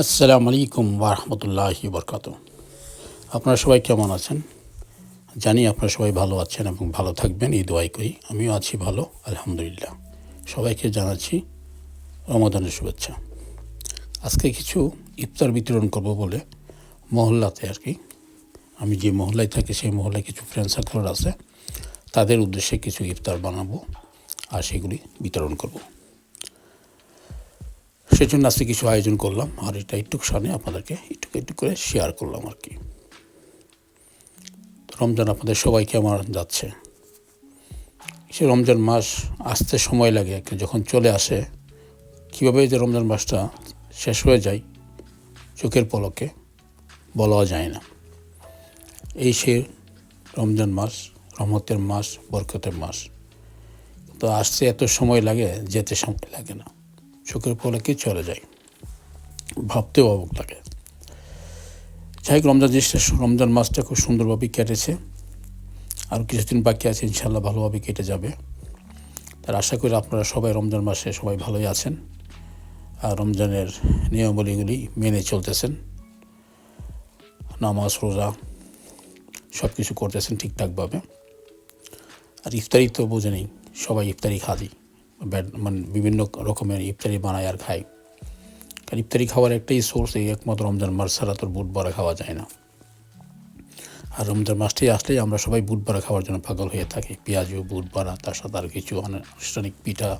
আসসালামু আলাইকুম ওরহমতুল্লাহ বরকাত আপনারা সবাই কেমন আছেন? জানি আপনারা সবাই ভালো আছেন এবং ভালো থাকবেন, এই দোয়াই করি। আমিও আছি ভালো, আলহামদুলিল্লাহ। সবাইকে জানাচ্ছি রমাদানের শুভেচ্ছা। আজকে কিছু ইফতার বিতরণ করব বলে মহল্লাতে আর কি। আমি যে মহল্লায় থাকি, সেই মহল্লায় কিছু ফ্রেন্ড সার্কেল আছে। তাদের উদ্দেশ্যে কিছু ইফতার বানাবো আর সেগুলি বিতরণ করব। সেজন্য আজকে কিছু আয়োজন করলাম, আর এটা একটু সামনে আপনাদেরকে একটু একটু করে শেয়ার করলাম আর কি। রমজান আপনাদের সবাইকে আমার যাচ্ছে। সে রমজান মাস আসতে সময় লাগে যখন চলে আসে, কীভাবে যে রমজান মাসটা শেষ হয়ে যায়, চোখের পলকে বলা যায় না। এই সে রমজান মাস, রহমতের মাস, বরকতের মাস। তো আসতে এত সময় লাগে, যেতে সময় লাগে না। চোখের পলকে চলে যায়। ভাবতেও অবাক লাগে। যাই হোক, রমজান জিনিসটা রমজান মাসটা খুব সুন্দরভাবে কেটেছে। আর কিছুদিন বাকি আছে ইনশাল্লাহ ভালোভাবে কেটে যাবে। তার আশা করি আপনারা সবাই রমজান মাসে সবাই ভালোই আছেন আর রমজানের নিয়মাবলীগুলি মেনে চলতেছেন। নামাজ, রোজা সব কিছু করতেছেন ঠিকঠাকভাবে। আর ইফতারি তো বোঝে নেই, সবাই ইফতারি খাদি মানে বিভিন্ন রকমের ইফতারি বানায় আর খায়। কারণ ইফতারি খাওয়ার একটাই সোর্স এই একমাত্র রমজান মাস ছাড়া তোর বুট বড়া খাওয়া যায় না। আর রমজান মাসটি আসলেই আমরা সবাই বুট বড়া খাওয়ার জন্য পাগল হয়ে থাকি। পেঁয়াজু, বুট, বড়া, তার সাথে আর কিছু আনুষ্ঠানিক পিঠা,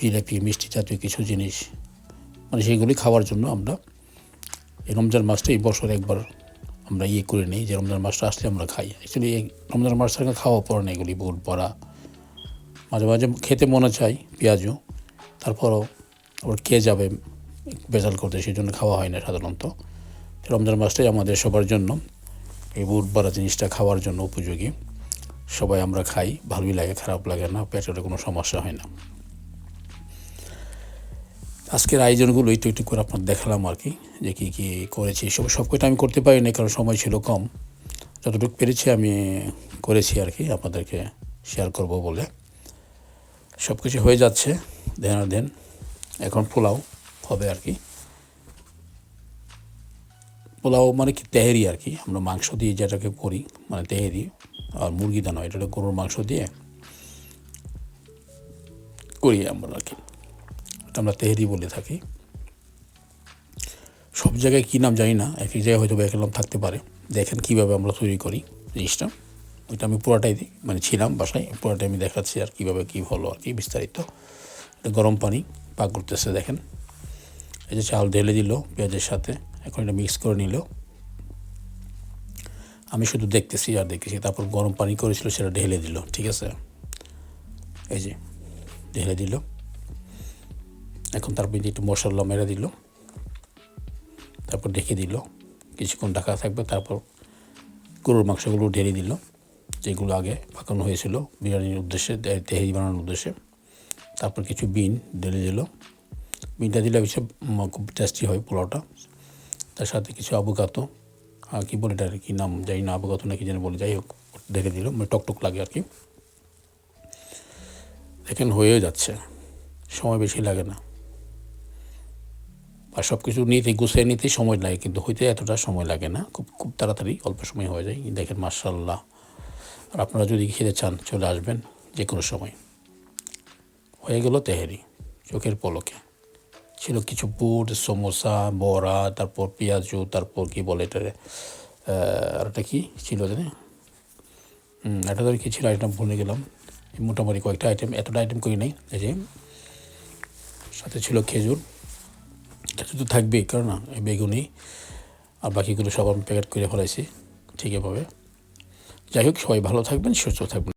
জিলাপি, মিষ্টি জাতীয় কিছু জিনিস। মানে সেগুলি খাওয়ার জন্য আমরা এই রমজান মাসটা এই বছর একবার আমরা ইয়ে করে নিই যে রমজান মাসটা আসলে আমরা খাই। অ্যাকচুয়ালি এই রমজান মাস থেকে খাওয়া পড়ে না এগুলি, বুট, বড়া মাঝে মাঝে খেতে মনে চাই পেঁয়াজও তারপরও আবার কে যাবে বেজাল করতে সেই জন্য খাওয়া হয় না সাধারণত। রমজান মাসটাই আমাদের সবার জন্য। এই বুট বাড়া জিনিসটা খাওয়ার জন্য উপযোগী। সবাই আমরা খাই, ভালোই লাগে, খারাপ লাগে না পেটের কোনো সমস্যা হয় না। আজকের আয়োজনগুলো একটু একটু করে আপনার দেখালাম আর কি, যে কী কী করেছি সব সব কটা আমি করতে পারিনি কারণ সময় ছিল কম। যতটুকু পেরেছি আমি করেছি আর কি, আপনাদেরকে শেয়ার করব বলে। সব কিছু হয়ে যাচ্ছে, দেন এখন পোলাও হবে আর কি। পোলাও মানে কি? তেহেরি আর কি। আমরা মাংস দিয়ে যেটাকে করি মানে তেহেরি আর মুরগি দানা, এটা গরুর মাংস দিয়ে করি আমরা আর কি। এটা আমরা তেহেরি বলে থাকি। সব জায়গায় কী নাম জানি না, এক এক জায়গায় হয়তো এক নাম থাকতে পারে। দেখেন কীভাবে আমরা তৈরি করি জিনিসটা। ওইটা আমি পুরাটাই মানে ছিলাম বাসায়, পুরাটাই আমি দেখাচ্ছি আর কীভাবে কী হলো আর কি বিস্তারিত। এটা গরম পানি, পাক করতেছে দেখেন। এই যে চাল ঢেলে দিল পেঁয়াজের সাথে, এখন এটা মিক্স করে নিল। আমি শুধু দেখতেছি আর দেখতেছি, তারপর গরম পানি করেছিল সেটা ঢেলে দিল, ঠিক আছে? এই যে, ঢেলে দিল। এখন তারপর একটু মশলা মেরে দিল। তারপর ঢেকে দিল। কিছুক্ষণ ঢাকা থাকবে, তারপর গরুর মাংসগুলো ঢেলে দিল। যেগুলো আগে পাকানো হয়েছিল, বিরিয়ানির উদ্দেশ্যে তেহারি বানানোর উদ্দেশ্যে। তারপর কিছু বিন, ঢেলে দিল। বিনটা দিলে হচ্ছে খুব টেস্টি হয় পোলাওটা। তার সাথে কিছু আবুকাতো কী বলে এটা কী নাম? যাই না আবুকাতো না কি যেন বলে, যাই হোক ঢেকে দিল মানে টকটক লাগে আর কি। দেখেন, হয়েও যাচ্ছে। সময় বেশি লাগে না। আর সব কিছু নিতে, গুছিয়ে নিতেই সময় লাগে, কিন্তু হইতে এতটা সময় লাগে না। খুব খুব তাড়াতাড়ি অল্প সময় হয়ে যায়। দেখেন মার্শাল্লাহ আর আপনারা যদি খেতে চান, চলে আসবেন যে কোনো সময়। হয়ে গেল তেহেরি, চোখের পলকে। ছিল কিছু বুট, সমোসা, বড়া, তারপর পেঁয়াজু, তারপর কি বলে এটা আর একটা কী ছিল জানি এটা ধরে কী ছিল আইটেম ভুলে গেলাম। মোটামুটি কয়েকটা আইটেম এতটা আইটেম করি নাই। এই যে, সাথে ছিল খেজুর। খেজুর তো থাকবেই কারণ না বেগুনি আর বাকিগুলো সব আমি প্যাকেট করে ফেলাইছি ঠিকভাবে যাই হোক সবাই ভালো থাকবেন সুস্থ থাকবেন।